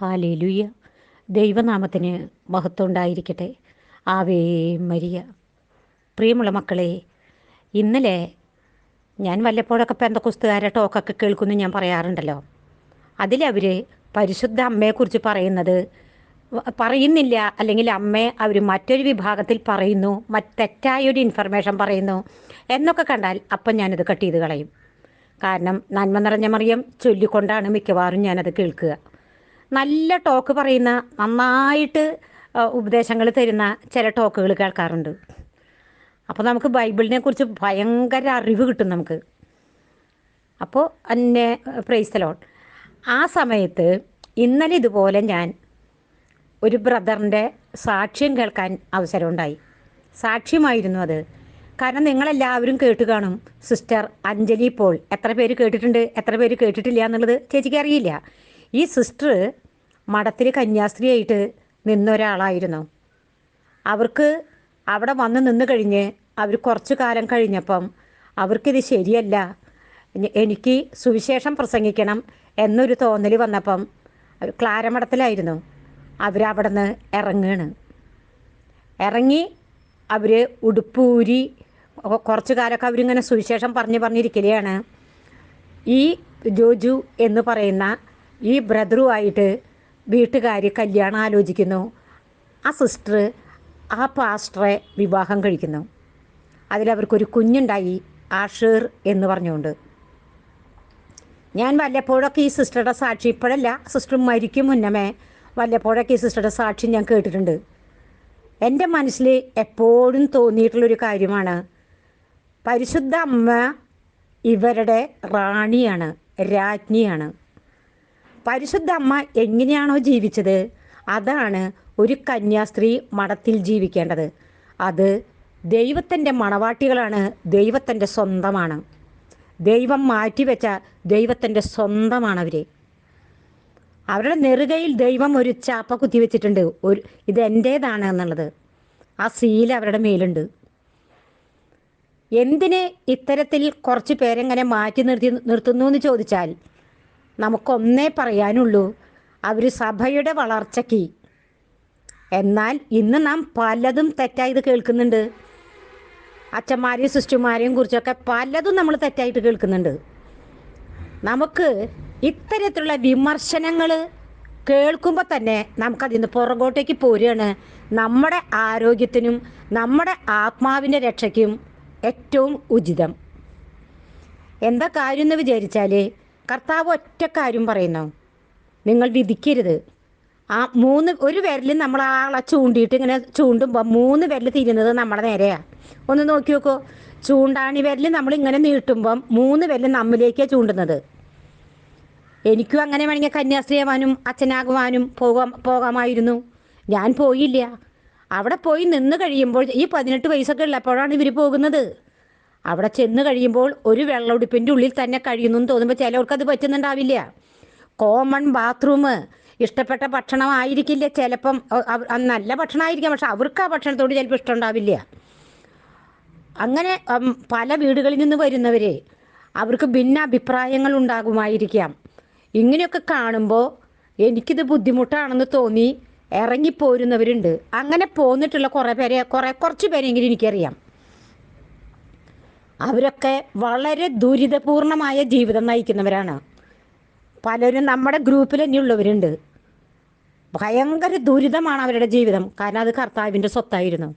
Hallelujah ദൈവനാമത്തിന് മഹത്വം ഉണ്ടായിരിക്കട്ടെ ആവേ മരിയ. പ്രിയമുള്ള മക്കളെ ഇന്നലെ ഞാൻ വല്ലപ്പോഴൊക്കെ പെന്തക്കുസ്തുകാരെ ടോക്കൊക്കെ കേൾക്കുമെന്ന് ഞാൻ പറയാറുണ്ടല്ലോ. അതിലവർ പരിശുദ്ധ അമ്മയെക്കുറിച്ച് പറയുന്നത് പറയുന്നില്ല. അല്ലെങ്കിൽ അമ്മയെ അവർ മറ്റൊരു വിഭാഗത്തിൽ പറയുന്നു മറ്റ് തെറ്റായൊരു ഇൻഫർമേഷൻ പറയുന്നു എന്നൊക്കെ കണ്ടാൽ അപ്പം ഞാനത് കട്ട് ചെയ്ത് കളയും. കാരണം നന്മ നിറഞ്ഞ മറിയം ചൊല്ലിക്കൊണ്ടാണ് മിക്കവാറും ഞാനത് കേൾക്കുക. നല്ല ടോക്ക് പറയുന്ന നന്നായിട്ട് ഉപദേശങ്ങൾ തരുന്ന ചില ടോക്കുകൾ കേൾക്കാറുണ്ട്. അപ്പോൾ നമുക്ക് ബൈബിളിനെ കുറിച്ച് ഭയങ്കര അറിവ് കിട്ടും നമുക്ക്. അപ്പോൾ എന്നെ പ്രൈസ്തലോൺ ആ സമയത്ത് ഇന്നലെ ഇതുപോലെ ഞാൻ ഒരു ബ്രദറിന്റെ സാക്ഷ്യം കേൾക്കാൻ അവസരമുണ്ടായി. സാക്ഷ്യമായിരുന്നു അത്. കാരണം നിങ്ങളെല്ലാവരും കേട്ട് കാണും സിസ്റ്റർ അഞ്ജലി പോൾ. എത്ര പേര് കേട്ടിട്ടുണ്ട് എത്ര പേര് കേട്ടിട്ടില്ല എന്നുള്ളത് ചേച്ചിക്ക് അറിയില്ല. ഈ സിസ്റ്റർ മഠത്തിൽ കന്യാസ്ത്രീയായിട്ട് നിന്നൊരാളായിരുന്നു. അവർക്ക് അവിടെ വന്ന് നിന്ന് കഴിഞ്ഞ് അവർ കുറച്ചു കാലം കഴിഞ്ഞപ്പം അവർക്കിത് ശരിയല്ല എനിക്ക് സുവിശേഷം പ്രസംഗിക്കണം എന്നൊരു തോന്നൽ വന്നപ്പം ക്ലാരമഠത്തിലായിരുന്നു. അവരവിടെ നിന്ന് ഇറങ്ങുകയാണ് ഇറങ്ങി അവർ ഉടുപ്പൂരി കുറച്ചു കാലമൊക്കെ അവരിങ്ങനെ സുവിശേഷം പറഞ്ഞ് പറഞ്ഞിരിക്കുകയാണ് ഈ ജോജു എന്ന് പറയുന്ന ഈ ബ്രദറുമായിട്ട് വീട്ടുകാർ കല്യാണം ആലോചിക്കുന്നു ആ സിസ്റ്റർ ആ പാസ്റ്ററെ വിവാഹം കഴിക്കുന്നു. അതിലവർക്കൊരു കുഞ്ഞുണ്ടായി ആഷീർ എന്ന് പറഞ്ഞുകൊണ്ട്. ഞാൻ വല്ലപ്പോഴൊക്കെ ഈ സിസ്റ്ററുടെ സാക്ഷി ഇപ്പോഴല്ല സിസ്റ്റർ മരിക്കും മുന്നമേ വല്ലപ്പോഴൊക്കെ ഈ സിസ്റ്ററുടെ സാക്ഷി ഞാൻ കേട്ടിട്ടുണ്ട്. എന്റെ മനസ്സിൽ എപ്പോഴും തോന്നിയിട്ടുള്ളൊരു കാര്യമാണ് പരിശുദ്ധ അമ്മ ഇവരുടെ റാണിയാണ് രാജ്ഞിയാണ്. പരിശുദ്ധ അമ്മ എങ്ങനെയാണോ ജീവിച്ചത്? അതാണ് ഒരു കന്യാസ്ത്രീ മഠത്തിൽ ജീവിക്കേണ്ടത്. അത് ദൈവത്തിന്റെ മണവാട്ടികളാണ് ദൈവത്തിന്റെ സ്വന്തമാണ്. ദൈവം മാറ്റിവെച്ച ദൈവത്തിന്റെ സ്വന്തമാണ് അവർ അവരുടെ നെറുകയിൽ ദൈവം ഒരു ചാപ്പ കുത്തിവെച്ചിട്ടുണ്ട് ഒരു ഇത് എന്റേതാണ് എന്നുള്ളത്. ആ സീൽ അവരുടെ മേലുണ്ട്. എന്തിന് ഇത്തരത്തിൽ കുറച്ച് പേരെങ്ങനെ മാറ്റി നിർത്തി നിർത്തുന്നു എന്ന് ചോദിച്ചാൽ നമുക്കൊന്നേ പറയാനുള്ളൂ അവർ സഭയുടെ വളർച്ചയ്ക്ക്. എന്നാൽ ഇന്ന് നാം പലതും തെറ്റായത് കേൾക്കുന്നുണ്ട്. അച്ഛന്മാരെയും സിസ്റ്റർമാരെയും കുറിച്ചൊക്കെ പലതും നമ്മൾ തെറ്റായിട്ട് കേൾക്കുന്നുണ്ട്. നമുക്ക് ഇത്തരത്തിലുള്ള വിമർശനങ്ങൾ കേൾക്കുമ്പോൾ തന്നെ നമുക്കതിൽ നിന്ന് പുറകോട്ടേക്ക് പോരുകയാണ്. നമ്മുടെ ആരോഗ്യത്തിനും നമ്മുടെ ആത്മാവിന്റെ രക്ഷയ്ക്കും ഏറ്റവും ഉചിതം. എന്താ കാര്യം എന്ന് വിചാരിച്ചാൽ കർത്താവ് ഒറ്റ കാര്യം പറയുന്നു. നിങ്ങൾ വിധിക്കരുത്. ആ മൂന്ന് ഒരു വിരൽ നമ്മൾ ആളെ ചൂണ്ടിയിട്ട് ഇങ്ങനെ ചൂണ്ടുമ്പോൾ മൂന്ന് വിരൽ തിരിയുന്നത് നമ്മുടെ നേരെയാണ് ഒന്ന് നോക്കി നോക്കൂ. ചൂണ്ടാണി വിരൽ നമ്മൾ ഇങ്ങനെ നീട്ടുമ്പം മൂന്ന് വിരൽ നമ്മിലേക്കാണ് ചൂണ്ടുന്നത്. എനിക്കും അങ്ങനെ വേണമെങ്കിൽ കന്യാസ്ത്രീയാവാനും അച്ഛനാകുവാനും പോകാം പോകാമായിരുന്നു. ഞാൻ പോയില്ല. അവിടെ പോയി നിന്ന് കഴിയുമ്പോൾ ഈ പതിനെട്ട് വയസ്സൊക്കെ ഉള്ളപ്പോഴാണ് ഇവർ പോകുന്നത്. അവിടെ ചെന്ന് കഴിയുമ്പോൾ ഒരു വെള്ളമുടിപ്പിന്റെ ഉള്ളിൽ തന്നെ കഴിയുന്നു എന്ന് തോന്നുമ്പോൾ ചിലവർക്ക് അത് പറ്റുന്നുണ്ടാവില്ല. കോമൺ ബാത്റൂം ഇഷ്ടപ്പെട്ട ഭക്ഷണം ആയിരിക്കില്ല. ചിലപ്പം നല്ല ഭക്ഷണമായിരിക്കാം പക്ഷെ അവർക്ക് ആ ഭക്ഷണത്തോട് ചിലപ്പോൾ ഇഷ്ടം ഉണ്ടാവില്ല അങ്ങനെ പല വീടുകളിൽ നിന്ന് വരുന്നവരെ അവർക്ക് ഭിന്ന അഭിപ്രായങ്ങൾ ഉണ്ടാകുമായിരിക്കാം. ഇങ്ങനെയൊക്കെ കാണുമ്പോൾ എനിക്കിത് ബുദ്ധിമുട്ടാണെന്ന് തോന്നി ഇറങ്ങിപ്പോരുന്നവരുണ്ട്. അങ്ങനെ പോന്നിട്ടുള്ള കുറേ പേരെ കുറേ കുറച്ച് പേരെങ്കിലും എനിക്കറിയാം. അവരൊക്കെ വളരെ ദുരിതപൂർണമായ ജീവിതം നയിക്കുന്നവരാണ്. പലരും നമ്മുടെ ഗ്രൂപ്പിൽ തന്നെയുള്ളവരുണ്ട് ഭയങ്കര ദുരിതമാണ് അവരുടെ ജീവിതം. കാരണം അത് കർത്താവിന്റെ സ്വത്തായിരുന്നു.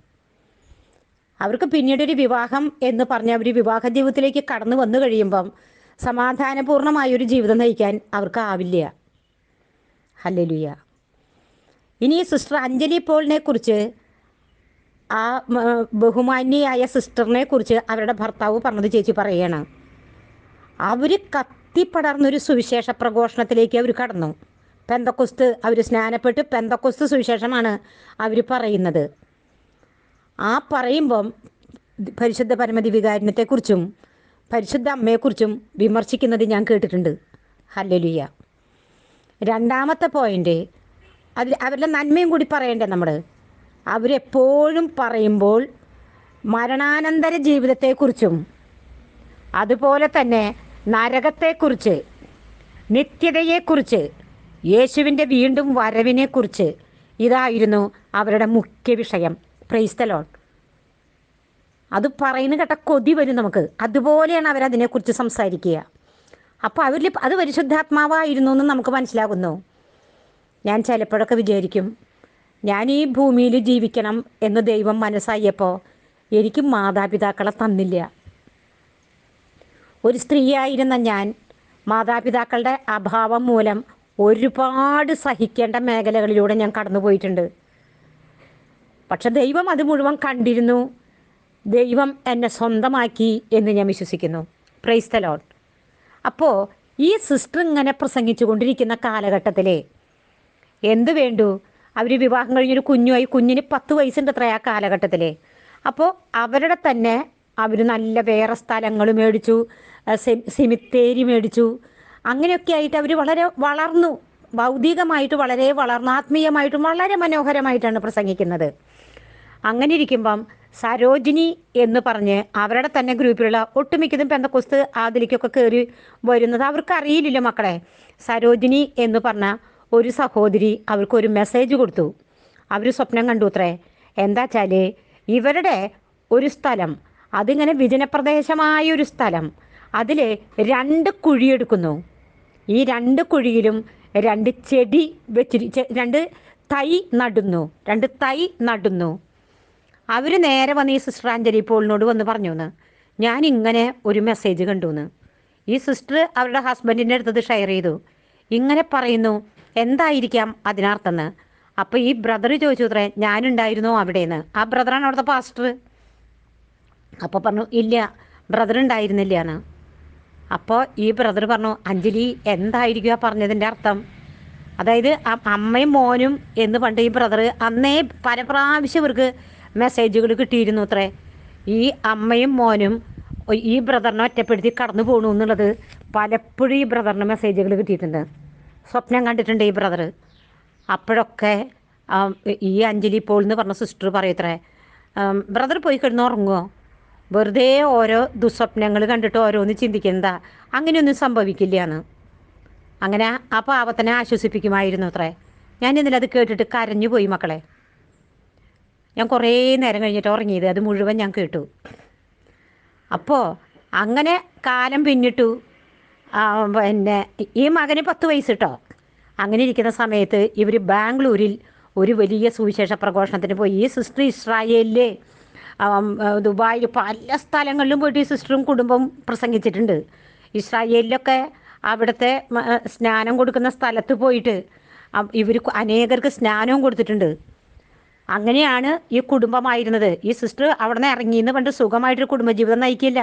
അവർക്ക് പിന്നീട് ഒരു വിവാഹം എന്ന് പറഞ്ഞ അവർ വിവാഹ ജീവിതത്തിലേക്ക് കടന്നു വന്നു കഴിയുമ്പം സമാധാനപൂർണമായ ഒരു ജീവിതം നയിക്കാൻ അവർക്ക് ആവില്ല. ഹല്ലേലൂയ. ഇനി സിസ്റ്റർ അഞ്ജലി പോളിനെ കുറിച്ച് ആ ബഹുമാന്യയായ സിസ്റ്ററിനെ കുറിച്ച് അവരുടെ ഭർത്താവ് പറഞ്ഞത് ചേച്ചി പറയുകയാണ് അവർ കത്തിപ്പടർന്നൊരു സുവിശേഷ പ്രഘോഷണത്തിലേക്ക് അവർ കടന്നു. പെന്തക്കൊസ്ത് അവർ സ്നാനപ്പെട്ട്. പെന്തക്കൊസ്ത് സുവിശേഷമാണ് അവർ പറയുന്നത്. ആ പറയുമ്പം പരിശുദ്ധ പരമതി വികാരിനത്തെക്കുറിച്ചും പരിശുദ്ധ അമ്മയെക്കുറിച്ചും വിമർശിക്കുന്നത് ഞാൻ കേട്ടിട്ടുണ്ട്. ഹല്ലലുയ്യ രണ്ടാമത്തെ പോയിന്റ് അതിൽ അവരുടെ നന്മയും കൂടി പറയണ്ടേ നമ്മൾ അവരെപ്പോഴും പറയുമ്പോൾ മരണാനന്തര ജീവിതത്തെക്കുറിച്ചും അതുപോലെ തന്നെ നരകത്തെക്കുറിച്ച് നിത്യതയെക്കുറിച്ച് യേശുവിന്റെ വീണ്ടും വരവിനെക്കുറിച്ച് ഇതായിരുന്നു അവരുടെ മുഖ്യ വിഷയം. പ്രൈസ്തലോൺ അത് പറയുന്ന കേട്ട കൊതി വരും നമുക്ക്. അതുപോലെയാണ് അവരതിനെക്കുറിച്ച് സംസാരിക്കുക. അപ്പോൾ അവരിൽ അത് പരിശുദ്ധാത്മാവായിരുന്നു എന്ന് നമുക്ക് മനസ്സിലാകുന്നു. ഞാൻ ചിലപ്പോഴൊക്കെ വിചാരിക്കും ഞാൻ ഈ ഭൂമിയിൽ ജീവിക്കണം എന്ന് ദൈവം മനസ്സായപ്പോൾ എനിക്ക് മാതാപിതാക്കളെ തന്നില്ല. ഒരു സ്ത്രീയായിരുന്ന ഞാൻ മാതാപിതാക്കളുടെ അഭാവം മൂലം ഒരുപാട് സഹിക്കേണ്ട മേഖലകളിലൂടെ ഞാൻ കടന്നു പോയിട്ടുണ്ട്. പക്ഷെ ദൈവം അത് മുഴുവൻ കണ്ടിരുന്നു. ദൈവം എന്നെ സ്വന്തമാക്കി എന്ന് ഞാൻ വിശ്വസിക്കുന്നു. പ്രൈസ് തലോൺ അപ്പോൾ ഈ സിസ്റ്റർ ഇങ്ങനെ പ്രസംഗിച്ചു കൊണ്ടിരിക്കുന്ന കാലഘട്ടത്തിലെ എന്ത് വേണ്ടു? അവർ വിവാഹം കഴിഞ്ഞൊരു കുഞ്ഞുമായി കുഞ്ഞിന് പത്ത് വയസ്സുണ്ട് അത്ര ആ കാലഘട്ടത്തിൽ അപ്പോൾ അവരുടെ തന്നെ അവർ നല്ല വേറെ സ്ഥലങ്ങൾ മേടിച്ചു സിമിത്തേരി മേടിച്ചു. അങ്ങനെയൊക്കെ ആയിട്ട് അവർ വളരെ വളർന്നു. ഭൗതികമായിട്ട് വളരെ വളർന്നു ആത്മീയമായിട്ടും വളരെ മനോഹരമായിട്ടാണ് പ്രസംഗിക്കുന്നത്. അങ്ങനെ ഇരിക്കുമ്പം സരോജിനി എന്ന് പറഞ്ഞ് അവരുടെ തന്നെ ഗ്രൂപ്പിലുള്ള ഒട്ടുമിക്കതും പെന്തക്കൊസ്ത് അതിലേക്കൊക്കെ കയറി വരുന്നത് അവർക്ക് അറിയില്ലല്ലോ മക്കളെ. സരോജിനി എന്ന് പറഞ്ഞ ഒരു സഹോദരി അവർക്കൊരു മെസ്സേജ് കൊടുത്തു. അവർ സ്വപ്നം കണ്ടു അത്രേ. എന്താ വെച്ചാൽ ഇവരുടെ ഒരു സ്ഥലം അതിങ്ങനെ വിജനപ്രദേശമായ ഒരു സ്ഥലം അതിൽ രണ്ട് കുഴിയെടുക്കുന്നു ഈ രണ്ട് കുഴിയിലും രണ്ട് ചെടി വെച്ചിരി രണ്ട് തൈ നടുന്നു രണ്ട് തൈ നടുന്നു. അവർ നേരെ വന്ന് ഈ സിസ്റ്റർ അഞ്ജലി പോളിനോട് വന്ന് പറഞ്ഞു എന്ന് ഞാൻ ഇങ്ങനെ ഒരു മെസ്സേജ് കണ്ടു എന്ന് ഈ സിസ്റ്റർ അവരുടെ ഹസ്ബൻഡിന്റെ അടുത്തത് ഷെയർ ചെയ്തു. ഇങ്ങനെ പറയുന്നു എന്തായിരിക്കാം അതിനർത്ഥമെന്ന് അപ്പോൾ ഈ ബ്രദർ ചോദിച്ചു അത്രേ ഞാനുണ്ടായിരുന്നോ അവിടെയെന്ന് ആ ബ്രദറാണ് അവിടുത്തെ പാസ്റ്റർ അപ്പോൾ പറഞ്ഞു ഇല്ല ബ്രദർ ഉണ്ടായിരുന്നില്ല അപ്പോൾ ഈ ബ്രദർ പറഞ്ഞു അഞ്ജലി എന്തായിരിക്കുക പറഞ്ഞതിന്റെ അർത്ഥം? അതായത് അമ്മയും മോനും എന്ന് പണ്ട് ഈ ബ്രദർ അന്നേ പല പ്രാവശ്യം ഇവർക്ക് മെസ്സേജുകൾ കിട്ടിയിരുന്നു അത്രേ ഈ അമ്മയും മോനും ഈ ബ്രദറിനെ ഒറ്റപ്പെടുത്തി കടന്നു പോകണു എന്നുള്ളത് പലപ്പോഴും ഈ ബ്രദറിന് മെസ്സേജുകൾ കിട്ടിയിട്ടുണ്ട്. സ്വപ്നം കണ്ടിട്ടുണ്ട് ഈ ബ്രദർ അപ്പോഴൊക്കെ ഈ അഞ്ജലി പോൾ എന്ന് പറഞ്ഞ സിസ്റ്റർ പറയത്രേ ബ്രദർ പോയി കിടന്ന് ഉറങ്ങുമോ വെറുതെ ഓരോ ദുസ്വപ്നങ്ങൾ കണ്ടിട്ട് ഓരോന്ന് ചിന്തിക്കുന്നതാ. അങ്ങനെയൊന്നും സംഭവിക്കില്ല എന്ന് അങ്ങനെ ആ പാവത്തിനെ ആശ്വസിപ്പിക്കുമായിരുന്നു അത്രേ. ഞാൻ ഇന്നലെ അത് കേട്ടിട്ട് കരഞ്ഞു പോയി മക്കളെ. ഞാൻ കുറേ നേരം കഴിഞ്ഞിട്ട് ഉറങ്ങിയത്. അത് മുഴുവൻ ഞാൻ കേട്ടു. അപ്പോൾ അങ്ങനെ കാലം പിന്നിട്ടു. പിന്നെ ഈ മകന് പത്ത് വയസ്സ് കേട്ടോ അങ്ങനെ ഇരിക്കുന്ന സമയത്ത് ഇവർ ബാംഗ്ലൂരിൽ ഒരു വലിയ സുവിശേഷ പ്രഘോഷണത്തിന് പോയി. ഈ സിസ്റ്റർ ഇസ്രായേലിലെ ദുബായിൽ പല സ്ഥലങ്ങളിലും പോയിട്ട് ഈ സിസ്റ്ററും കുടുംബം പ്രസംഗിച്ചിട്ടുണ്ട്. ഇസ്രായേലിലൊക്കെ അവിടുത്തെ സ്നാനം കൊടുക്കുന്ന സ്ഥലത്ത് പോയിട്ട് ഇവർ അനേകർക്ക് സ്നാനവും കൊടുത്തിട്ടുണ്ട്. അങ്ങനെയാണ് ഈ കുടുംബമായിരുന്നത്. ഈ സിസ്റ്റർ അവിടെ നിന്ന് ഇറങ്ങിയെന്ന് പണ്ട് സുഖമായിട്ടൊരു കുടുംബജീവിതം നയിക്കില്ല.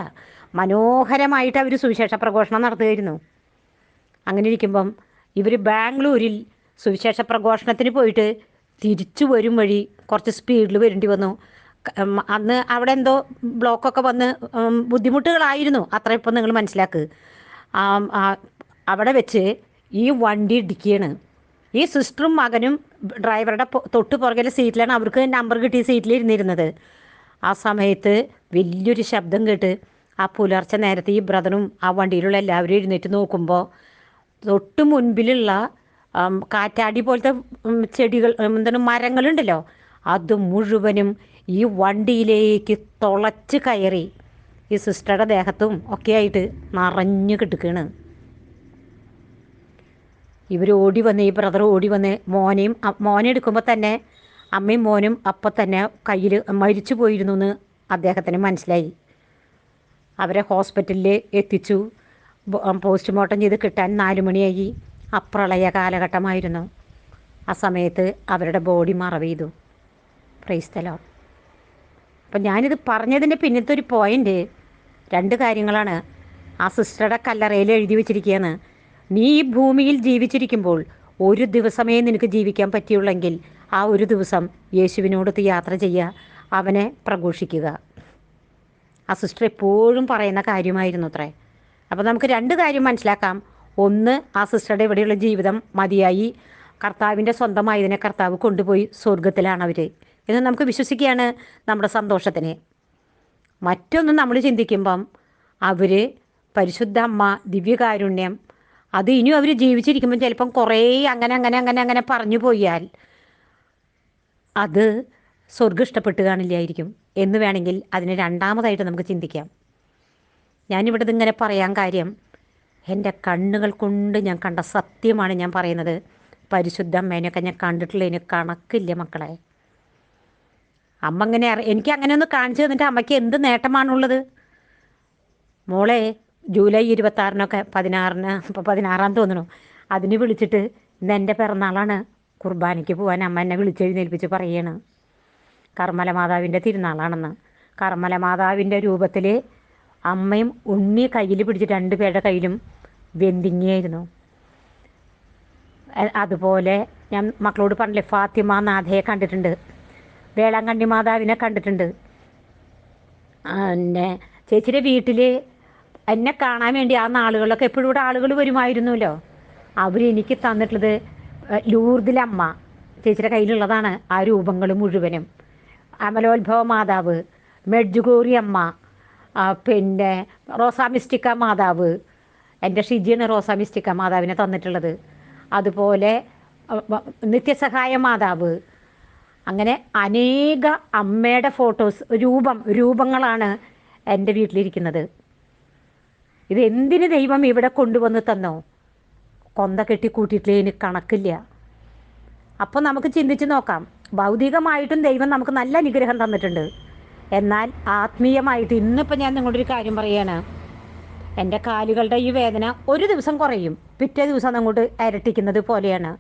മനോഹരമായിട്ട് അവർ സുവിശേഷ പ്രഘോഷണം നടത്തുമായിരുന്നു അങ്ങനെ ഇരിക്കുമ്പം ഇവർ ബാംഗ്ലൂരിൽ സുവിശേഷ പ്രഘോഷണത്തിന് പോയിട്ട് തിരിച്ചു വരും വഴി കുറച്ച് സ്പീഡിൽ വരേണ്ടി വന്നു. അന്ന് അവിടെ എന്തോ ബ്ലോക്കൊക്കെ വന്ന് ബുദ്ധിമുട്ടുകളായിരുന്നു. അത്ര ഇപ്പം നിങ്ങൾ മനസ്സിലാക്ക്. അവിടെ വെച്ച് ഈ വണ്ടി ഇടിക്കുകയാണ്. ഈ സിസ്റ്ററും മകനും ഡ്രൈവറുടെ തൊട്ട് പുറകിലെ സീറ്റിലാണ് അവർക്ക് നമ്പർ കിട്ടിയ സീറ്റിൽ ഇരുന്നിരുന്നത് ആ സമയത്ത് വലിയൊരു ശബ്ദം കേട്ട് ആ പുലർച്ചെ നേരത്തെ ഈ ബ്രദറും ആ വണ്ടിയിലുള്ള എല്ലാവരും എഴുന്നേറ്റ് നോക്കുമ്പോൾ തൊട്ട് മുൻപിലുള്ള കാറ്റാടി പോലത്തെ ചെടികൾ എന്താണ് മരങ്ങളുണ്ടല്ലോ അത് മുഴുവനും ഈ വണ്ടിയിലേക്ക് തുളച്ച് കയറി ഈ സിസ്റ്ററുടെ ദേഹത്തും ഒക്കെ ആയിട്ട് നിറഞ്ഞു കിടക്കുകയാണ്. ഇവർ ഓടി വന്ന് ഈ ബ്രദർ ഓടി വന്ന് മോനെയും മോനെ എടുക്കുമ്പോൾ തന്നെ അമ്മയും മോനും അപ്പം തന്നെ കയ്യിൽ മരിച്ചു പോയിരുന്നു എന്ന് അദ്ദേഹത്തിന് മനസ്സിലായി. അവരെ ഹോസ്പിറ്റലിൽ എത്തിച്ചു. പോസ്റ്റ്മോർട്ടം ചെയ്ത് കിട്ടാൻ നാല് മണിയായി. അപ്രളയ കാലഘട്ടമായിരുന്നു. ആ സമയത്ത് അവരുടെ ബോഡി മറവ് ചെയ്തു. പ്രൈസ്തലോ അപ്പം ഞാനിത് പറഞ്ഞതിന്റെ പിന്നത്തെ ഒരു പോയിന്റ് രണ്ട് കാര്യങ്ങളാണ് ആ സിസ്റ്ററുടെ കല്ലറയിൽ എഴുതി വെച്ചിരിക്കുകയാണ്. നീ ഈ ഭൂമിയിൽ ജീവിച്ചിരിക്കുമ്പോൾ ഒരു ദിവസമേ നിനക്ക് ജീവിക്കാൻ പറ്റിയുള്ളെങ്കിൽ ആ ഒരു ദിവസം യേശുവിനോടൊത്ത് യാത്ര ചെയ്യുക അവനെ പ്രഘോഷിക്കുക. ആ സിസ്റ്റർ എപ്പോഴും പറയുന്ന കാര്യമായിരുന്നു അത്രേ. അപ്പോൾ നമുക്ക് രണ്ട് കാര്യം മനസ്സിലാക്കാം. ഒന്ന് ആ സിസ്റ്ററുടെ ഇവിടെയുള്ള ജീവിതം മതിയായി. കർത്താവിന്റെ സ്വന്തമായതിനെ കർത്താവ് കൊണ്ടുപോയി സ്വർഗത്തിലാണ് അവർ എന്ന് നമുക്ക് വിശ്വസിക്കുകയാണ് നമ്മുടെ സന്തോഷത്തിന്. മറ്റൊന്ന് നമ്മൾ ചിന്തിക്കുമ്പം അവർ പരിശുദ്ധ അമ്മ ദിവ്യകാരുണ്യം അത് ഇനിയും അവർ ജീവിച്ചിരിക്കുമ്പോൾ ചിലപ്പം കുറേ അങ്ങനെ അങ്ങനെ അങ്ങനെ അങ്ങനെ പറഞ്ഞു പോയാൽ അത് സ്വർഗം ഇഷ്ടപ്പെട്ട് കാണില്ലായിരിക്കും എന്ന് വേണമെങ്കിൽ അതിന് രണ്ടാമതായിട്ട് നമുക്ക് ചിന്തിക്കാം. ഞാനിവിടെ ഇങ്ങനെ പറയാൻ കാര്യം എന്റെ കണ്ണുകൾ കൊണ്ട് ഞാൻ കണ്ട സത്യമാണ് ഞാൻ പറയുന്നത്. പരിശുദ്ധ അമ്മേനെയൊക്കെ ഞാൻ കണ്ടിട്ടുള്ളതിന് കണക്കില്ല മക്കളെ. അമ്മ അങ്ങനെ എനിക്ക് അങ്ങനെ ഒന്ന് കാണിച്ചു തന്നിട്ട് അമ്മയ്ക്ക് എന്ത് നേട്ടമാണുള്ളത്? മോളെ ജൂലൈ ഇരുപത്താറിനൊക്കെ പതിനാറിന് ഇപ്പോൾ പതിനാറാം തോന്നണു അതിന് വിളിച്ചിട്ട് ഇന്ന് എന്റെ പിറന്നാളാണ്. കുർബാനയ്ക്ക് പോകാൻ അമ്മ എന്നെ വിളിച്ചെഴുന്നേൽപ്പിച്ച് പറയാണ്. കർമ്മല മാതാവിന്റെ തിരുനാളാണെന്ന്. കർമ്മല മാതാവിന്റെ രൂപത്തിൽ അമ്മയും ഉണ്ണി കയ്യിൽ പിടിച്ച് രണ്ട് പേരുടെ കയ്യിലും വെന്തിങ്ങിയായിരുന്നു. അതുപോലെ ഞാൻ മക്കളോട് പറഞ്ഞില്ലേ ഫാത്തിമ നാഥയെ കണ്ടിട്ടുണ്ട്. വേളാങ്കണ്ണി മാതാവിനെ കണ്ടിട്ടുണ്ട്. പിന്നെ ചേച്ചിയുടെ വീട്ടിൽ എന്നെ കാണാൻ വേണ്ടി ആ നാളുകളിലൊക്കെ എപ്പോഴും ഇവിടെ ആളുകൾ വരുമായിരുന്നല്ലോ. അവരെനിക്ക് തന്നിട്ടുള്ളത് ലൂർദിലമ്മ ചേച്ചിയുടെ കയ്യിലുള്ളതാണ് ആ രൂപങ്ങൾ മുഴുവനും. അമലോത്ഭവ മാതാവ് മെഡ്ജുഗോറി അമ്മ പിന്നെ റോസാ മിസ്റ്റിക്ക മാതാവ് എന്റെ ഷിജിയാണ് റോസാ മിസ്റ്റിക്ക മാതാവിനെ തന്നിട്ടുള്ളത്. അതുപോലെ നിത്യസഹായ മാതാവ്. അങ്ങനെ അനേക അമ്മയുടെ ഫോട്ടോസ് രൂപം രൂപങ്ങളാണ് എന്റെ വീട്ടിലിരിക്കുന്നത്. ഇത് എന്തിന് ദൈവം ഇവിടെ കൊണ്ടുവന്ന് തന്നോ? കൊന്ത കെട്ടി കൂട്ടിയിട്ടില്ല കണക്കില്ല. അപ്പോൾ നമുക്ക് ചിന്തിച്ച് നോക്കാം. ഭൗതികമായിട്ടും ദൈവം നമുക്ക് നല്ല അനുഗ്രഹം തന്നിട്ടുണ്ട്. എന്നാൽ ആത്മീയമായിട്ട് ഇന്നിപ്പോൾ ഞാൻ നിങ്ങളുടെ ഒരു കാര്യം പറയുകയാണ് എന്റെ കാലുകളുടെ ഈ വേദന ഒരു ദിവസം കുറയും. പിറ്റേ ദിവസം അങ്ങോട്ട് ഇരട്ടിക്കുന്നത് പോലെയാണ്.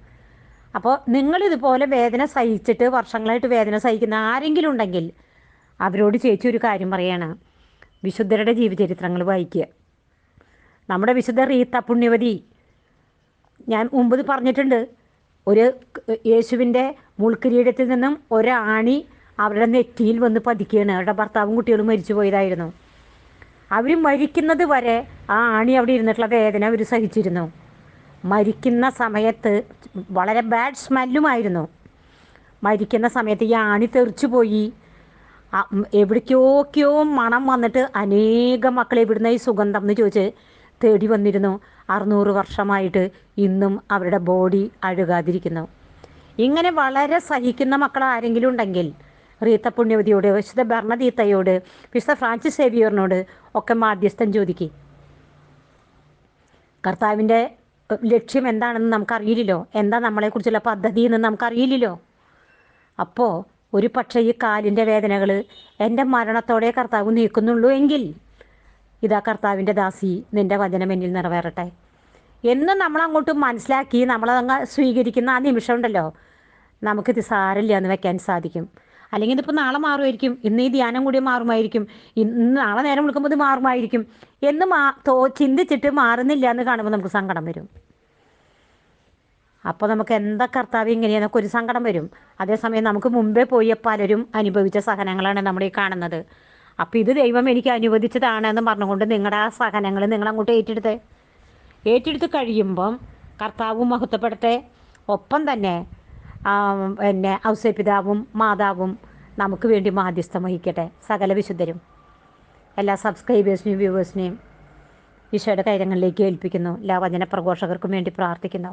അപ്പോൾ നിങ്ങളിതുപോലെ വേദന സഹിച്ചിട്ട് വർഷങ്ങളായിട്ട് വേദന സഹിക്കുന്ന ആരെങ്കിലും ഉണ്ടെങ്കിൽ അവരോട് ചേച്ചി ഒരു കാര്യം പറയാണ്. വിശുദ്ധരുടെ ജീവചരിത്രങ്ങൾ വായിക്കുക. നമ്മുടെ വിശുദ്ധ റീത്ത പുണ്യവതി ഞാൻ മുമ്പ് പറഞ്ഞിട്ടുണ്ട് ഒരു യേശുവിന്റെ മുൾക്കിരീടത്തിൽ നിന്നും ഒരാണി അവരുടെ നെറ്റിയിൽ വന്ന് പതിക്കുകയാണ്. അവരുടെ ഭർത്താവും കുട്ടികളും മരിച്ചു പോയതായിരുന്നു. അവർ മരിക്കുന്നത് വരെ ആ ആണി അവിടെ ഇരുന്നിട്ടുള്ള വേദന അവർ സഹിച്ചിരുന്നു. മരിക്കുന്ന സമയത്ത് വളരെ ബാഡ് സ്മെല്ലുമായിരുന്നു മരിക്കുന്ന സമയത്ത് ഈ ആണി തെറിച്ചു പോയി. എവിടേക്കോക്കെയോ മണം വന്നിട്ട് അനേകം മക്കളെ വിടുന്ന ഈ സുഗന്ധം എന്ന് ചോദിച്ച് തേടി വന്നിരുന്നു. അറുന്നൂറ് വർഷമായിട്ട് ഇന്നും അവരുടെ ബോഡി അഴുകാതിരിക്കുന്നു. ഇങ്ങനെ വളരെ സഹിക്കുന്ന മക്കൾ ആരെങ്കിലും ഉണ്ടെങ്കിൽ റീത്ത പുണ്യവതിയോട് വിശുദ്ധ ഭരണതീത്തയോട് വിശുദ്ധ ഫ്രാൻസിസ് സേവിയറിനോട് ഒക്കെ മാധ്യസ്ഥം ചോദിക്കി. കർത്താവിന്റെ ലക്ഷ്യം എന്താണെന്ന് നമുക്കറിയില്ലല്ലോ. എന്താ നമ്മളെക്കുറിച്ചുള്ള പദ്ധതി എന്ന് നമുക്കറിയില്ലല്ലോ. അപ്പോൾ ഒരു പക്ഷേ ഈ കാലിന്റെ വേദനകൾ എന്റെ മരണത്തോടെ കർത്താവ് നീക്കുന്നുള്ളൂ എങ്കിൽ ഇതാ കർത്താവിന്റെ ദാസി നിന്റെ വചനം എന്നിൽ നിറവേറട്ടെ. എന്ന് നമ്മൾ അങ്ങോട്ട് മനസ്സിലാക്കി നമ്മളതങ്ങ് സ്വീകരിക്കുന്ന ആ നിമിഷം ഉണ്ടല്ലോ. നമുക്കിത് സാരില്ല എന്ന് വെക്കാൻ സാധിക്കും. അല്ലെങ്കിൽ ഇതിപ്പോൾ നാളെ മാറുമായിരിക്കും ഇന്ന് ഈ ധ്യാനം കൂടി മാറുമായിരിക്കും ഇന്ന് നാളെ നേരം വിളിക്കുമ്പോൾ ഇത് മാറുമായിരിക്കും എന്ന് മാ തോ ചിന്തിച്ചിട്ട് മാറുന്നില്ല എന്ന് കാണുമ്പോൾ നമുക്ക് സങ്കടം വരും. അപ്പോൾ നമുക്ക് എന്താ കർത്താവ് ഇങ്ങനെയെന്നൊക്കെ ഒരു സങ്കടം വരും. അതേസമയം നമുക്ക് മുമ്പേ പോയ പലരും അനുഭവിച്ച സഹനങ്ങളാണ് നമ്മൾ ഈ കാണുന്നത്. അപ്പോൾ ഇത് ദൈവം എനിക്ക് അനുവദിച്ചതാണെന്ന് പറഞ്ഞുകൊണ്ട് നിങ്ങളുടെ ആ സഹനങ്ങൾ നിങ്ങൾ അങ്ങോട്ട് ഏറ്റെടുത്തേ. ഏറ്റെടുത്ത് കഴിയുമ്പം കർത്താവും മഹത്വപ്പെടട്ടെ ഒപ്പം തന്നെ എന്നെ ഔസേപിതാവും മാതാവും നമുക്ക് വേണ്ടി മാധ്യസ്ഥം വഹിക്കട്ടെ. സകല വിശുദ്ധരും എല്ലാ സബ്സ്ക്രൈബേഴ്സിനെയും വ്യൂവേഴ്സിനെയും ഈശോയുടെ കാര്യങ്ങളിലേക്ക് ഏൽപ്പിക്കുന്നു. എല്ലാ വചന പ്രഘോഷകർക്കും വേണ്ടി പ്രാർത്ഥിക്കുന്നു.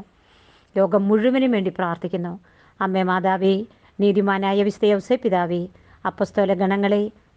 ലോകം മുഴുവനും വേണ്ടി പ്രാർത്ഥിക്കുന്നു. അമ്മേ മാതാവേ നീതിമാനായ വിശുദ്ധ പിതാവേ അപ്പസ്തോല ഗണങ്ങളെ